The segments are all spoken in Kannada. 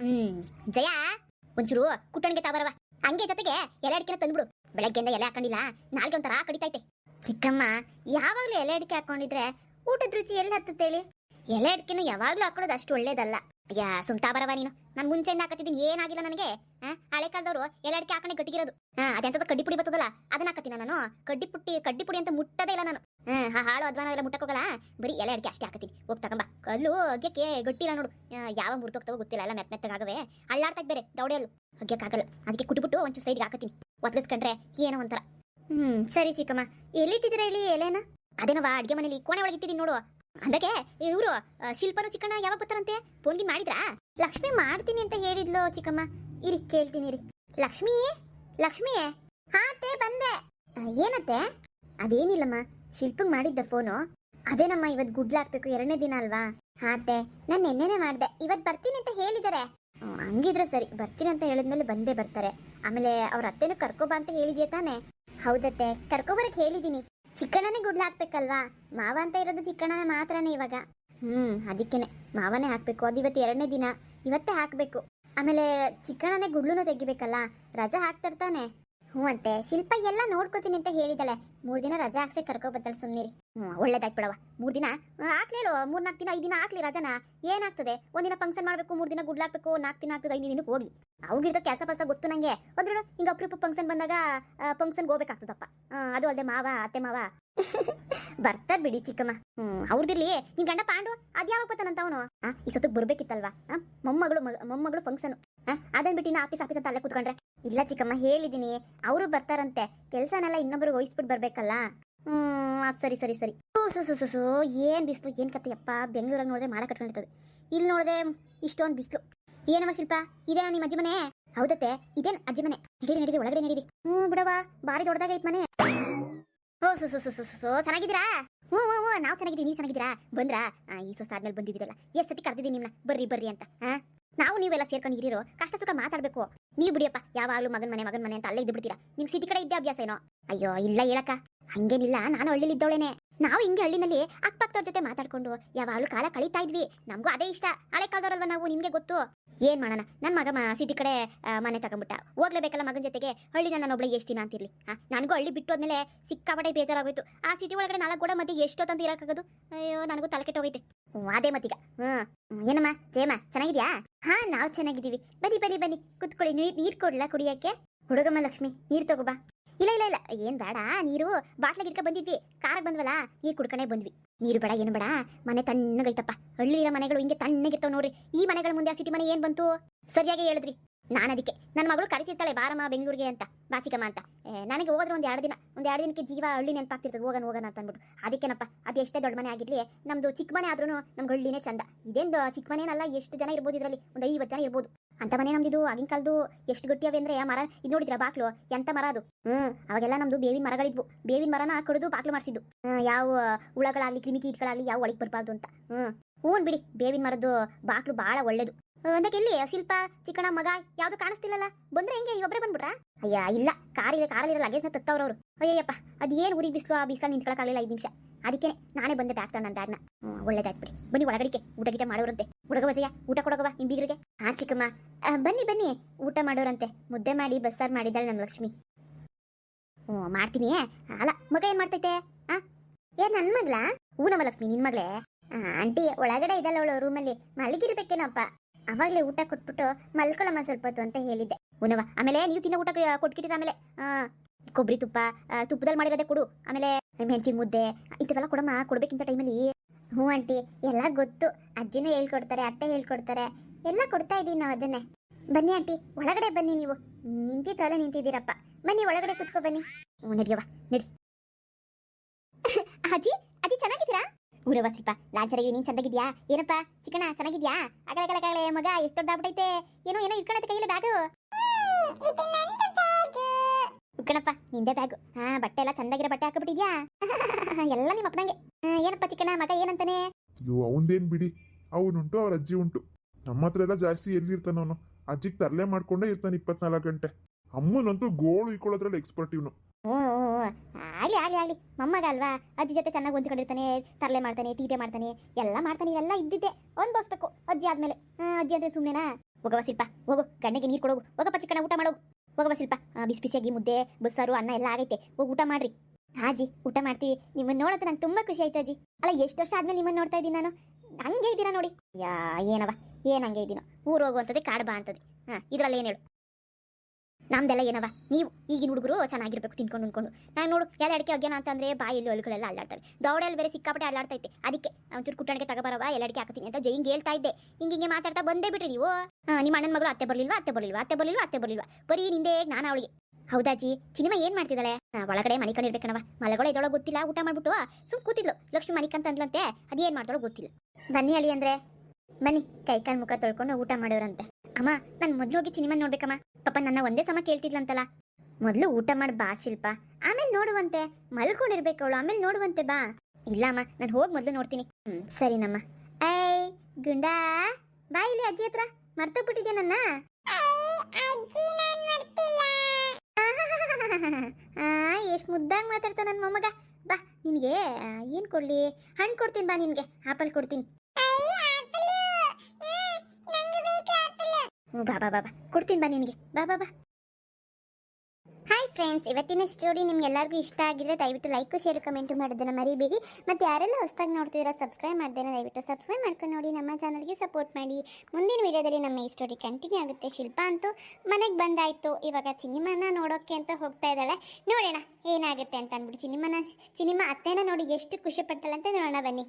ಹ್ಮ್. ಜಯ, ಒಂಚೂರು ಕುಟ್ಟಣಿಗೆ ತಾಬರವ ಹಂಗೆ ಜೊತೆಗೆ ಎಲೆ ಅಡಿಕೆನ ತಂದ್ಬಿಡು. ಬೆಳಗ್ಗೆಯಿಂದ ಎಲೆ ಹಾಕೊಂಡಿಲ್ಲ, ನಾಲ್ಗೆ ಒಂಥರ ಕಡಿತೈತೆ. ಚಿಕ್ಕಮ್ಮ, ಯಾವಾಗ್ಲೂ ಎಲೆ ಅಡಿಕೆ ಹಾಕೊಂಡಿದ್ರೆ ಊಟದ ರುಚಿ ಎಲ್ಲಿ ಹತ್ತುತ್ತೇಳಿ ಎಲೆ ಅಡಿಕೆನ ಯಾವಾಗ್ಲೂ ಹಾಕೊಳ್ಳೋದು ಅಷ್ಟು ಒಳ್ಳೇದಲ್ಲ. ಅಯ್ಯ ಸುಮ್ತಾ ಬರವ ನೀನು. ನಾನು ಮುಂಚೆಯಿಂದ ಹಾಕತ್ತಿದ್ದೀನಿ, ಏನಾಗಿಲ್ಲ ನನಗೆ? ಹಳೆ ಕಾಲದವರು ಎಲೆ ಅಡಿಕೆ ಹಾಕೊಂಡೆ ಗಟ್ಟಿಗಿರೋದು. ಹಾ ಅದೆಂತದ ಕಡ್ಡಿ ಪುಡಿ ಬರ್ತದಲ್ಲ, ಅದನ್ನ ಹಾಕತ್ತೀನಿ ನಾನು. ಕಡ್ಡಿ ಪುಟ್ಟಿ, ಕಡ್ಡಿ ಪುಡಿ ಅಂತ ಮುಟ್ಟದೇ ಇಲ್ಲ ನಾನು. ಹಾ, ಹಾಳು ಅದ್ವಾನ ಎಲ್ಲ ಮುಟ್ಟಕ್ಕೋಗಲ್ಲ ಬರೀ ಎಲೆ ಅಡಿಕೆ ಅಷ್ಟೇ ಹಾಕತ್ತೀನಿ. ಹೋಗ್ ತಗೊಂಬ. ಕಲ್ಲು ಅಗ್ಗಕ್ಕೆ ಗಟ್ಟಿಲ್ಲ ನೋಡು. ಯಾವ ಹೋಗ್ತಾವ ಗೊತ್ತಿಲ್ಲ, ಎಲ್ಲ ಮೆತ್ತ ಮೆತ್ತಗಾಗವೆ ಅಳ್ಳಾಡ್ತಾಗ ಬೇರೆ, ದೌಡೆಯಲ್ಲು. ಅಗ್ಗಕ್ಕಾಗಲ್ಲ ಅದಕ್ಕೆ ಕುಟ್ಬಿಟ್ಟು ಒಂಚೂರು ಸೈಡ್ಗೆ ಹಾಕತ್ತೀನಿ. ಒತ್ಲಿಸ್ಕೊಂಡ್ರೆ ಏನೋ ಒಂಥರ. ಹ್ಮ್, ಸರಿ ಚಿಕ್ಕಮ್ಮ. ಎಲ್ಲಿಟ್ಟಿದ್ದೀರಾ ಇಲ್ಲಿ ಎಲೆನ? ಅದೇನವಾ ಅಡ್ಗೆ ಮನೇಲಿ? ಕೋಣೆ ಒಳಗೆ ಇಟ್ಟಿದ್ದೀನಿ ನೋಡು. ಅದಕ್ಕೆ ಇವರು ಶಿಲ್ಪನು ಚಿಕ್ಕಣ್ಣ ಯಾವಾಗ ಬರ್ತಾರಂತೆ? ಫೋನ್ಗೆ ಮಾಡಿದ್ರಾ? ಲಕ್ಷ್ಮಿ ಮಾಡ್ತೀನಿ ಅಂತ ಹೇಳಿದ್ಲು ಚಿಕ್ಕಮ್ಮ. ಇರಿ, ಕೇಳ್ತೀನಿ ಇರಿ. ಲಕ್ಷ್ಮಿ? ಲಕ್ಷ್ಮಿ? ಹಾ ಅತ್ತೆ, ಬಂದೆ. ಏನತ್ತೆ? ಅದೇನಿಲ್ಲಮ್ಮ, ಶಿಲ್ಪಂಗ್ ಮಾಡಿದ್ದ ಫೋನು ಅದೇನಮ್ಮ ಇವತ್ತು ಗುಡ್ಲಾಕ್ಬೇಕು ಎರಡನೇ ದಿನ ಅಲ್ವಾ? ಹಾ ಅತ್ತೆ, ನಾನು ನಿನ್ನೆನೆ ಮಾಡ್ದೆ. ಇವತ್ತು ಬರ್ತೀನಿ ಅಂತ ಹೇಳಿದ್ದಾರೆ ಹಂಗಿದ್ರೆ ಸರಿ, ಬರ್ತೀನಿ ಅಂತ ಹೇಳಿದ್ಮೇಲೆ ಬಂದೇ ಬರ್ತಾರೆ. ಆಮೇಲೆ ಅವ್ರ ಅತ್ತೆನೂ ಕರ್ಕೊಬಾ ಅಂತ ಹೇಳಿದ್ಯಾ ತಾನೆ? ಹೌದತ್ತೆ ಕರ್ಕೊಬರಕ್ಕೆ ಹೇಳಿದೀನಿ. ಚಿಕ್ಕಣ್ಣನೇ ಗುಡ್ಲ ಹಾಕ್ಬೇಕಲ್ವಾ? ಮಾವ ಅಂತ ಇರೋದು ಚಿಕ್ಕಣ್ಣನ ಮಾತ್ರನೇ ಇವಾಗ. ಹ್ಮ್, ಅದಕ್ಕೇನೆ. ಮಾವನೇ ಹಾಕ್ಬೇಕು. ಅದು ಇವತ್ತು ಎರಡನೇ ದಿನ. ಇವತ್ತೇ ಹಾಕ್ಬೇಕು. ಆಮೇಲೆ ಚಿಕ್ಕಣ್ಣನೇ ಗುಡ್ಲೂನು ತೆಗಿಬೇಕಲ್ಲ? ರಜಾ ಹಾಕ್ತಿರ್ತಾನೆ ಹ್ಞೂ ಅಂತೆ. ಶಿಲ್ಪ ಎಲ್ಲ ನೋಡ್ಕೋತೀನಿ ಅಂತ ಹೇಳಿದಾಳೆ ಮೂರು ದಿನ ರಜಾ ಹಾಕ್ಸಿ ಕರ್ಕೊ ಬತ್ತಾಳೆ ಸುಮ್ಮನಿರಿ ಹ್ಞೂ ಒಳ್ಳೇದಾಯ್ತು ಬಿಡವ ಮೂರ್ ದಿನ ಹಾಕ್ಲೇಳು ಮೂರ್ ನಾಲ್ಕು ದಿನ, ಐದು ದಿನ ಹಾಕ್ಲಿ ರಜಾನ. ಏನಾಗ್ತದೆ? ಒಂದಿನ ಫಂಕ್ಷನ್ ಮಾಡಬೇಕು, ಮೂರ್ ದಿನ ಗುಡ್ಲಾಕ್ಬೇಕು ನಾಲ್ಕು ದಿನ ಆಗ್ತದೆ, ಐದು ದಿನಕ್ಕೆ ಹೋಗ್ಲಿ. ಅವ್ಗಿರ್ತ ಕೆಲಸ ಪಲ್ಸ ಗೊತ್ತು ನಂಗೆ. ಅಂದ್ರೆ ಹಿಂಗ ಅಪ್ರೂಪ ಫಂಕ್ಷನ್ ಬಂದಾಗ ಫಂಕ್ಷನ್ಗೆ ಹೋಗ್ಬೇಕಾಗ್ತದಪ್ಪ. ಅದು ಅಲ್ಲದೆ ಮಾವ, ಅತ್ತೆ ಮಾವ. ಬರ್ತಾರೆ ಬಿಡಿ ಚಿಕ್ಕಮ್ಮ. ಹ್ಮ್, ಅವ್ರದಿರ್ಲಿ. ನಿನ್ ಗಂಡ ಪಾಂಡು ಅದ್ಯಾವಾಗ ಬರ್ತಾನಂತ ಅವನು? ಈ ಸೊತ್ತಿಗೆ ಬರ್ಬೇಕಿತ್ತಲ್ವಾ? ಮೊಮ್ಮಗಳು ಮಗ- ಮೊಮ್ಮಗಳು ಫಂಕ್ಷನ್ ಅದನ್ ಬಿಟ್ಟು ಇನ್ನು ಆಫೀಸ್ ಆಫೀಸ್ ಅಂತ ಅಲ್ಲೇ ಕೂತ್ಕೊಂಡ್ರೆ. ಇಲ್ಲ ಚಿಕ್ಕಮ್ಮ ಹೇಳಿದೀನಿ ಅವರು ಬರ್ತಾರಂತೆ. ಕೆಲ್ಸನೆಲ್ಲ ಇನ್ನೊಬ್ರಿಗೆ ವಹಿಸ್ಬಿಟ್ಟು ಬರ್ಬೇಕಲ್ಲ. ಹ್ಮ್ ಅದ್ ಸರಿ ಸರಿ ಸರಿ. ಓ, ಸು ಸು ಸು ಏನು ಬಿಸ್ಲು ಏನ್ ಕತೆಯಪ್ಪ ಬೆಂಗಳೂರಾಗ ನೋಡಿದ್ರೆ ಮಾಡ ಕಟ್ಕೊಂಡಿರ್ತದೆ ಇಲ್ಲಿ ನೋಡಿದ್ರೆ ಇಷ್ಟೊಂದು ಬಿಸ್ಲು. ಏನಮ್ಮ ಶಿಲ್ಪ? ಇದೇನಾ ನಿಮ್ಮ ಅಜ್ಜಿ ಮನೆ? ಹೌದತ್ತೆ ಇದೇನ್ ಅಜ್ಜಿ ಮನೆ? ನಡೀರಿ ನಡೀರಿ ಒಳಗಡೆ ನಡೀರಿ. ಹ್ಞೂ ಬಿಡವಾ ಬಾರಿ ದೊಡ್ಡದಾಗ ಐತ್ ಮನೆ. ಓ ಸು ಸು ಸು ಸು ಚೆನ್ನಾಗಿದ್ದೀರಾ? ಹ್ಞೂ ಹ್ಞೂ ಹ್ಞೂ ನಾವು ಚೆನ್ನಾಗಿದ್ದೀವಿ ನೀವು ಚೆನ್ನಾಗಿದ್ದೀರಾ? ಬಂದ್ರಾ? ಈ ಸೊಸ ಆದ್ಮೇಲೆ ಬಂದಿದ್ದೀರಲ್ಲ. ಎಷ್ಟು ಸತಿ ಕರೆದಿದ್ದೀನಿ ನಿಮ್ಮನ್ನ ಬರ್ರಿ ಬರ್ರಿ ಅಂತ ಹಾ ನಾವು ನೀವೆಲ್ಲ ಸೇರ್ಕೊಂಡು ಹಿರಿಯರು ಕಷ್ಟ ಸುಖ ಮಾತಾಡಬೇಕು. ನೀವು ಬಿಡಿಯಪ್ಪ ಯಾವಾಗಲೂ ಮಗನ ಮನೆ ಮಗನ ಮನೆ ಅಂತ ಅಲ್ಲೇ ಇದ್ದು ಬಿಡ್ತೀರಾ ನಿಮ್ ಸಿಟಿ ಕಡೆ ಇದ್ದೇ ಅಭ್ಯಾಸ ಏನೋ? ಅಯ್ಯೋ ಇಲ್ಲ ಹೇಳಕ್ಕ. ಹಂಗೇನಿಲ್ಲ, ನಾನು ಹಳ್ಳಿಲಿ ಇದ್ದವಳೇನೆ. ನಾವು ಹಿಂಗೆ ಹಳ್ಳಿನಲ್ಲಿ ಅಕ್ಕಪಕ್ಕದವ್ರ ಜೊತೆ ಮಾತಾಡ್ಕೊಂಡು ಯಾವಾಗಲೂ ಕಾಲ ಕಳೀತಾ ಇದ್ವಿ. ನಮಗೂ ಅದೇ ಇಷ್ಟ. ಹಳೆ ಕಾಲದವರಲ್ವ ನಾವು, ನಿಮಗೆ ಗೊತ್ತು? ಏನು ಮಾಡೋಣ? ನನ್ನ ಮಗ ಸಿಟಿ ಕಡೆ ಮನೆ ತಗೊಂಬಿಟ್ಟ ಹೋಗ್ಲೇಬೇಕಲ್ಲ ಮಗನ ಜೊತೆಗೆ? ಹಳ್ಳಿನ ನಾನು ಎಷ್ಟು ದಿನ ಅಂತಿರ್ಲಿ ಹಾ ನನಗೂ ಹಳ್ಳಿ ಬಿಟ್ಟು ಹೋದ್ಮೇಲೆ ಸಿಕ್ಕಾಪಟ್ಟೆ ಬೇಜಾರಾಗೋಯ್ತು. ಆ ಸಿಟಿ ಒಳಗಡೆ ನಾಲ್ಕು ಗೋಡೆ ಮಧ್ಯೆ ಎಷ್ಟೊತ್ತಂತ ಇರೋಕ್ಕಾಗೋದು? ಅಯ್ಯೋ, ನನಗೂ ತಲೆ ಹೋಗೈತೆ ಹ್ಞೂ ಅದೇ ಮತ್ತೀಗ. ಹ್ಞೂ ಏನಮ್ಮ? ಜಯಮ್ಮ, ಚೆನ್ನಾಗಿದ್ಯಾ? ಹಾ, ನಾವು ಚೆನ್ನಾಗಿದ್ದೀವಿ. ಬನ್ನಿ ಬನ್ನಿ ಬನ್ನಿ. ಕುತ್ಕೊಳ್ಳಿ. ನೀರ್ ನೀರ್ ಕೊಡ್ಲಾ ಕುಡಿಯಕ್ಕೆ? ಹುಡುಗಮ್ಮ ಲಕ್ಷ್ಮಿ, ನೀರ್ ತಗೋಬಾ ಇಲ್ಲ ಇಲ್ಲ ಇಲ್ಲ. ಏನ್ ಬೇಡ, ನೀರು ಬಾಟ್ಲಿ ಇಟ್ಕ ಬಂದಿದ್ವಿ. ಕಾರ್ ಬಂದ್ವಲ್ಲ, ನೀರ್ ಕುಡ್ಕೊಂಡೆ ಬಂದ್ವಿ. ನೀರು ಬೇಡ, ಏನು ಬೇಡ, ಮನೆ ತಣ್ಣಗೈತಪ್ಪ ಹಳ್ಳಿಯ ಮನೆಗಳು ಹಿಂಗೆ ತಣ್ಣಗಿರ್ತಾವ ನೋಡ್ರಿ. ಈ ಮನೆಗಳ ಮುಂದೆ ಆ ಸಿಟಿ ಮನೆ ಏನ್ ಬಂತು? ಸರಿಯಾಗಿ ಹೇಳಿದ್ರಿ. ನಾನು ಅದಕ್ಕೆ. ನನ್ನ ಮಗಳು ಕರಿತಿರ್ತಾಳೆ, ಬಾರಮ್ಮ, ಬೆಂಗಳೂರಿಗೆ ಅಂತ ಬಾಚಿಕಮ್ಮ ಅಂತ. ನನಗೆ ಹೋದ್ರೆ ಒಂದು ಎರಡು ದಿನ, ಒಂದು ಎರಡು ದಿನಕ್ಕೆ ಜೀವ ಹಳ್ಳಿ ನೆನಪಾಗ್ತಿರ್ತದೆ ಹೋಗೋಣ ಹೋಗೋಣ ಅಂತ ಅಂದ್ಬಿಟ್ಟು. ಅದಕ್ಕೇನಪ್ಪ, ಅದು ಎಷ್ಟೇ ದೊಡ್ಡ ಮನೆ ಆಗಿರಲಿ ನಮ್ಮದು ಚಿಕ್ಕ ಮನೆ ಆದ್ರೂ ನಮ್ಗೆ ಹಳ್ಳಿನೇ ಚಂದ. ಇದೇನು ಚಿಕ್ಕ ಮನೆನಲ್ಲ, ಎಷ್ಟು ಜನ ಇರ್ಬೋದು ಇದರಲ್ಲಿ? ಒಂದು ಐವತ್ತು ಜನ ಇರ್ಬೋದು. ಅಂತ ಮನೆ ನಮ್ದಿದು, ಆಗಿನ ಕಾಲದ್ದು ಎಷ್ಟು ಗಟ್ಟಿಯವೆ ಅಂದ್ರೆ ಮರ, ಇದು ನೋಡಿದ್ರ ಬಾಕ್ಲು? ಎಂತ ಮರ ಅದು? ಹ್ಮ್, ಅವಾಗೆಲ್ಲ ನಮ್ದು ಬೇವಿನ ಮರಗಳಿದ್ವು. ಬೇವಿನ ಮರನ ಕಡಿದು ಬಾಕ್ಲು ಮಾಡಿಸಿದ್ದು. ಯಾವ ಹುಳಗಳಾಗ್ಲಿ, ಕ್ರಿಮಿ ಕೀಟಗಳಾಗ್ಲಿ ಯಾವ ಒಳಗೆ ಬರಬಾರ್ದು ಅಂತ. ಹ್ಮ್ ಹ್ಞೂ ಬಿಡಿ, ಬೇವಿನ ಮರದ್ದು ಬಾಕ್ಲು ಬಹಳ ಒಳ್ಳೇದು. ಅದಕ್ಕೆ ಇಲ್ಲಿ ಶಿಲ್ಪ, ಚಿಕ್ಕಣ, ಮಗ ಯಾವ್ದು ಕಾಣಿಸ್ತಿಲ್ಲಲ್ಲ? ಬಂದ್ರೆ ಹೆಂಗೆ ಒಬ್ಬರೇ ಬಂದ್ಬಿಟ್ರಾ? ಅಯ್ಯ, ಇಲ್ಲ ಕಾರಿಲ್ಲ ಕಾರಲ್ಲಿ ಲಗೇಜ್ನ ತತ್ತವ್ರವ್ರು. ಅಯ್ಯಪ್ಪ ಅದೇನು ಊರಿಗೆ ಬಿಸಿಲು, ಆ ಬಿಸಿಲು ನಿಂತ್ಕೊಳಕ್ಕಾಗಲಿಲ್ಲ ಐದು ನಿಮಿಷ. ಅದಕ್ಕೆ ನಾನೇ ಬಂದೆ ಬ್ಯಾಗ್ ತಗೊಂಡು ನನ್ನ ಬ್ಯಾಗ್ನ ಹ್ಞೂ ಒಳ್ಳೇದಾಯ್ತು ಬಿಡಿ. ಬನ್ನಿ ಒಳಗಡಿಕೆ ಊಟ ಗೀಟ ಮಾಡೋರಂತೆ. ಹುಡುಗ ಬಜಯ್ಯ ಊಟ ಕೊಡೋಗವ ನಿಮ್ ಬೀಗರಿಗೆ ಹಾ, ಚಿಕ್ಕಮ್ಮ. ಬನ್ನಿ ಬನ್ನಿ. ಊಟ ಮಾಡೋರಂತೆ. ಮುದ್ದೆ ಮಾಡಿ, ಬಸ್ಸಾರು ಮಾಡಿದ್ದಾಳೆ ನಮ್ಮ ಲಕ್ಷ್ಮಿ. ಹ್ಞೂ, ಮಾಡ್ತೀನಿ. ಅಲ್ಲ, ಮಗ ಏನ್ ಮಾಡ್ತೈತೆ? ಆ? ಏ ನನ್ನ ಮಗ್ಳ? ಹೂ ನಮ್ಮ ಲಕ್ಷ್ಮಿ, ನಿನ್ ಮಗಳೇ. ಆಂಟಿ ಒಳಗಡೆ ಇದ್ದಲ್ಲ ಅವಳು ರೂಮಲ್ಲಿ ಮಲಗಿರ್ಬೇಕೇನಪ್ಪ ಅವಾಗಲೇ ಊಟ ಕೊಟ್ಬಿಟ್ಟು ಮಲ್ಕೊಳ್ಳಮ್ಮ ಸ್ವಲ್ಪ ಹೊತ್ತು ಅಂತ ಹೇಳಿದ್ದೆ. ಉನವ ಆಮೇಲೆ ನೀವು ತಿನ್ನೋ ಊಟ ಕೊಟ್ಕಿಟ್ಟಿರ ಆಮೇಲೆ. ಕೊಬ್ಬರಿ ತುಪ್ಪ ತುಪ್ಪದಲ್ಲಿ ಮಾಡಿರೋದೇ ಕೊಡು. ಆಮೇಲೆ ಮೆಂತಿ ಮುದ್ದೆ ಇಂಥವೆಲ್ಲ ಕೊಡಮ್ಮ, ಕೊಡ್ಬೇಕಿಂತ ಟೈಮಲ್ಲಿ ಹ್ಞೂ ಆಂಟಿ, ಎಲ್ಲ ಗೊತ್ತು. ಅಜ್ಜಿನೇ ಹೇಳ್ಕೊಡ್ತಾರೆ, ಅತ್ತೆ ಹೇಳ್ಕೊಡ್ತಾರೆ. ಎಲ್ಲ ಕೊಡ್ತಾ ಇದ್ದೀವಿ ನಾವು ಅದನ್ನೇ. ಬನ್ನಿ ಆಂಟಿ, ಒಳಗಡೆ ಬನ್ನಿ ನೀವು. ನಿಂತಿದ್ದಲ್ಲ ನಿಂತಿದ್ದೀರಪ್ಪ. ಬನ್ನಿ, ಒಳಗಡೆ ಕುತ್ಕೊ ಬನ್ನಿ. ಹ್ಞೂ ನಡಿಯವ್ವ ನಡಿ. ಅಜ್ಜಿ ಅಜ್ಜಿ ಚೆನ್ನಾಗಿದ್ದೀರಾ? ಊರವ ಸ್ವಲ್ಪ ಲಾಂಚರಾಗಿ ನೀನ್ ಚೆನ್ನಾಗಿದ್ಯಾ ಏನಪ್ಪ, ಚಿಕ್ಕಣ್ಣ ಚೆನ್ನಾಗಿದ್ಯಾ ಆಗಲ ಮಗ, ಎಷ್ಟು ದೊಡ್ಡಾಗ್ಬಿಟ್ಟೈತೆ ಏನೋ ಏನೋ ಇಟ್ಕೊಳತ್ತೆ ಕೈಯಲ್ಲಿ ಬ್ಯಾಗು. ಉಕ್ಕಣಪ್ಪ ನಿಂದೆ ಬ್ಯಾಗು ಹಾ ಬಟ್ಟೆ ಎಲ್ಲ ಚಂದಾಗಿರೋ ಬಟ್ಟೆ ಹಾಕಬಿಟ್ಟಿದ್ಯಾ? ಎಲ್ಲ ನಿಮ್ಮ ಅಪ್ಪನಂಗೆ. ಏನಪ್ಪ ಚಿಕ್ಕಣ್ಣ ಮಗ ಏನಂತಾನೆ? ಅಯ್ಯೋ ಅವಂದೇನ್ ಬಿಡಿ. ಅವನುಂಟು ಅವ್ರ ಅಜ್ಜಿ ಉಂಟು. ನಮ್ಮ ಹತ್ರ ಎಲ್ಲ ಜಾಸ್ತಿ ಎಲ್ಲಿರ್ತಾನ ಅವನು? ಅಜ್ಜಿಗೆ ತರಲೆ ಮಾಡ್ಕೊಂಡೇ ಇರ್ತಾನೆ ಇಪ್ಪತ್ನಾಲ್ಕು ಗಂಟೆ. ಅಮ್ಮನಂತೂ ಗೋಳು ಇಕ್ಕೊಳ್ಳೋದ್ರಲ್ಲಿ ಎಕ್ಸ್ಪರ್ಟ್ ಇವನು. ಹ್ಞೂ. ಆಗ್ಲಿ ಆಗ್ಲಿ ಆಗ್ಲಿ. ಮೊಮ್ಮಗ ಅಲ್ವಾ? ಅಜ್ಜಿ ಜೊತೆ ಚೆನ್ನಾಗಿ ಹೊಂದ್ಕೊಂಡಿರ್ತಾನೆ ತರಲೆ ಮಾಡ್ತಾನೆ ತೀಟೆ ಮಾಡ್ತಾನೆ ಎಲ್ಲ ಮಾಡ್ತಾನೆ ಇವೆಲ್ಲ ಇದ್ದಿದ್ದೆ. ಅನ್ಭವಿಸ್ಬೇಕು ಅಜ್ಜಿ ಆದ್ಮೇಲೆ. ಅಜ್ಜಿ ಅಂದ್ರೆ ಸುಮ್ಮನೆನಾ ಹೋಗವ ಸಿಪ್ಪ ಹೋಗು ಗಂಡಗೆ ನೀರು ಕೊಡೋಗು. ಹೋಗಪ್ಪ ಚಿಕ್ಕಣ್ಣ ಊಟ ಮಾಡೋಗು. ಹೋಗವ ಶಿಲ್ಪ. ಬಿಸಿ ಬಿಸಿಯಾಗಿ ಮುದ್ದೆ, ಬಸ್ಸಾರು, ಅನ್ನ ಎಲ್ಲ ಆಗೈತೆ. ಹೋಗಿ ಊಟ ಮಾಡ್ರಿ. ಹಾಜಿ, ಊಟ ಮಾಡ್ತೀವಿ. ನಿಮ್ಮನ್ನ ನೋಡೋದು ನಂಗೆ ತುಂಬಾ ಖುಷಿ ಆಯ್ತು ಅಜ್ಜಿ. ಅಲ್ಲ, ಎಷ್ಟು ವರ್ಷ ಆದ್ಮೇಲೆ ನಿಮ್ಮನ್ನ ನೋಡ್ತಾ ಇದ್ದೀನಿ ನಾನು? ಹಂಗೆ ಇದ್ದೀರಾ ನೋಡಿ. ಯಾ ಏನವ ಏನ್ ಹಂಗೆ ಇದ್ದೀನೋ? ಊರು ಹೋಗುವಂಥದ್ದೇ ಕಾಡು ಬಾ ಅಂತದೆ ಹಾಂ, ಇದ್ರಲ್ಲಿ ಏನು ಹೇಳು? ನಮ್ದೆಲ್ಲ ಏನವ? ನೀವು ಈಗಿನ ಹುಡುಗರು ಚೆನ್ನಾಗಿರ್ಬೇಕು, ತಿನ್ಕೊಂಡು ಉಂಡ್ಕೊಂಡು ನಾನು ನೋಡು ಎಲ್ಲ ಅಡಿಕೆ ಒಗ್ಯಾನ ಅಂತಂದ್ರೆ ಬಾಯಲ್ಲಿ ಹೊಲಗಳೆಲ್ಲ ಅಲ್ಲಾಡ್ತವೆ. ದೌಡಲ್ಲಿ ಬೇರೆ ಸಿಕ್ಕಾಪಟ್ಟೆ ಅಲ್ಲಾಡ್ತೈತೆ. ಅದಕ್ಕೆ ಒಂಚೂರು ಕುಟ್ಟಣಿಗೆ ತಗೋಬರವ ಎಲ್ಲ ಅಡಿಕೆ ಹಾಕ್ತೀನಿ ಅಂತ ಜೈಂಗ್ ಹೇಳ್ತಾ ಇದ್ದೆ. ಹಿಂಗೆ ಹಿಂಗೆ ಮಾತಾಡ್ತಾ ಬಂದೇ ಬಿಟ್ರಿ ನೀವು. ನಿಮ್ಮ ಅಣ್ಣನ ಮಗಳು ಅತ್ತೆ ಬರ್ಲಿಲ್ವಾ? ಅತ್ತೆ ಬರ್ಲಿಲ್ವಾ? ಅತ್ತೆ ಬರ್ಲಿಲ್ವಾ? ಅತ್ತೆ ಬರ್ಲಿಲ್ವಾ? ಬರೀ ನಿಂದೆ ನಾನು ಅವಳಿಗೆ. ಹೌದಾಜಿ ಚಿನಿಮ ಏನ್ ಮಾಡ್ತಿದ್ದಾಳೆ? ಒಳಗಡೆ ಮನೆ ಕಂಡಿರ್ಬೇಕಣವ ಮಲಗಳು ಇದೊಳಗೆ ಗೊತ್ತಿಲ್ಲ, ಊಟ ಮಾಡ್ಬಿಟ್ಟು ಸುಮ್ ಕೂತಿದ್ಲು. ಲಕ್ಷ್ಮಿ ಅಂದ್ಲಂತೆ ಅದೇನ್ ಮಾಡ್ತಾಳೋ ಗೊತ್ತಿಲ್ಲ. ಬನ್ನಿ ಅಳಿ ಅಂದ್ರೆ. ಬನ್ನಿ, ಕೈ ಕಾಲು ಮುಖ ತೊಳ್ಕೊಂಡು ಊಟ ಮಾಡೋರಂತೆ. ಅಮ್ಮ, ನಾನು ಮೊದ್ಲು ಹೋಗಿ ಸಿನಿಮಾ ನೋಡ್ಬೇಕಮ್ಮ. ಪಾಪ ನನ್ನ ಒಂದೇ ಸಮ ಕೇಳ್ತಿದ್ಲಂತಲ್ಲ. ಮೊದಲು ಊಟ ಮಾಡಿ ಬಾ ಶಿಲ್ಪ. ಆಮೇಲೆ ನೋಡುವಂತೆ. ಮಲ್ಕೊಂಡಿರ್ಬೇಕು ಅವಳು. ಆಮೇಲೆ ನೋಡುವಂತೆ ಬಾ. ಇಲ್ಲಮ್ಮ, ನಾನು ಹೋಗಿ ಮೊದಲು ನೋಡ್ತೀನಿ. ಹ್ಮ್, ಸರಿನಮ್ಮ. ಐ ಗುಂಡಾ. ಬಾ ಇಲ್ಲಿ ಅಜ್ಜಿ ಹತ್ರ. ಮರ್ತೋಗ್ಬಿಟ್ಟಿದ್ಯಾ ನನ್ನ? ಎಷ್ಟು ಮುದ್ದಾಗಿ ಮಾತಾಡ್ತಾ ನನ್ನ ಮೊಮ್ಮಗ. ಬಾ, ನಿನಗೆ ಏನು ಕೊಡ್ಲಿ? ಹಣ್ಣು ಕೊಡ್ತೀನಿ ಬಾ ನಿನಗೆ. ಆಪಲ್ ಕೊಡ್ತೀನಿ. ಬಾ ಬಾ ಬಾ ಬಾ. ಕೊಡ್ತೀನಿ ಬಾ ನಿನಗೆ. ಬಾ ಬಾ ಬಾ. ಹಾಯ್ ಫ್ರೆಂಡ್ಸ್ ಇವತ್ತಿನ ಸ್ಟೋರಿ ನಿಮ್ಗೆಲ್ಲರಿಗೂ ಇಷ್ಟ ಆಗಿದ್ರೆ ದಯವಿಟ್ಟು ಲೈಕ್ ಶೇರ್ ಕಮೆಂಟ್ ಮಾಡೋದನ್ನ ಮರಿಬೇಡಿ. ಮತ್ತು ಯಾರೆಲ್ಲ ಹೊಸದಾಗಿ ನೋಡ್ತಿದ್ದೀರಾ ಸಬ್ಸ್ಕ್ರೈಬ್ ಮಾಡ್ದೇನೆ ದಯವಿಟ್ಟು ಸಬ್ಸ್ಕ್ರೈಬ್ ಮಾಡ್ಕೊಂಡು ನೋಡಿ, ನಮ್ಮ ಚಾನಲ್ಗೆ ಸಪೋರ್ಟ್ ಮಾಡಿ. ಮುಂದಿನ ವಿಡಿಯೋದಲ್ಲಿ ನಮ್ಮ ಈ ಸ್ಟೋರಿ ಕಂಟಿನ್ಯೂ ಆಗುತ್ತೆ. ಶಿಲ್ಪ ಅಂತೂ ಮನೆಗೆ ಬಂದಾಯಿತು. ಇವಾಗ ಸಿನಿಮಾನ ನೋಡೋಕ್ಕೆ ಅಂತ ಹೋಗ್ತಾ ಇದ್ದಾಳೆ. ನೋಡೋಣ ಏನಾಗುತ್ತೆ ಅಂತ ಅಂದ್ಬಿಟ್ಟು ಸಿನಿಮಾನ ಸಿನಿಮಾ ಅತ್ತೆನ ನೋಡಿ ಎಷ್ಟು ಖುಷಿ ಪಡ್ತಾಳೆ ನೋಡೋಣ ಬನ್ನಿ.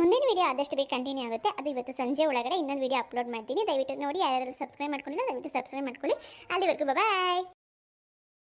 ಮುಂದಿನ ವಿಡಿಯೋ ಆದಷ್ಟು ಬೇಗ ಕಂಟಿನ್ಯೂ ಆಗುತ್ತೆ. ಅದು ಇವತ್ತು ಸಂಜೆ ಒಳಗಡೆ ಇನ್ನೊಂದು ವೀಡಿಯೋ ಅಪ್ಲೋಡ್ ಮಾಡ್ತೀನಿ. ದಯವಿಟ್ಟು ನೋಡಿ ಯಾರ್ಯಾರು ಸಬ್ಸ್ಕ್ರೈಬ್ ಮಾಡ್ಕೊಂಡಿಲ್ಲ, ದಯವಿಟ್ಟು ಸಬ್ಸ್ಕ್ರೈಬ್ ಮಾಡ್ಕೊಳ್ಳಿ. ಅಲ್ಲಿವರೆಗೂ ಬಾಯ್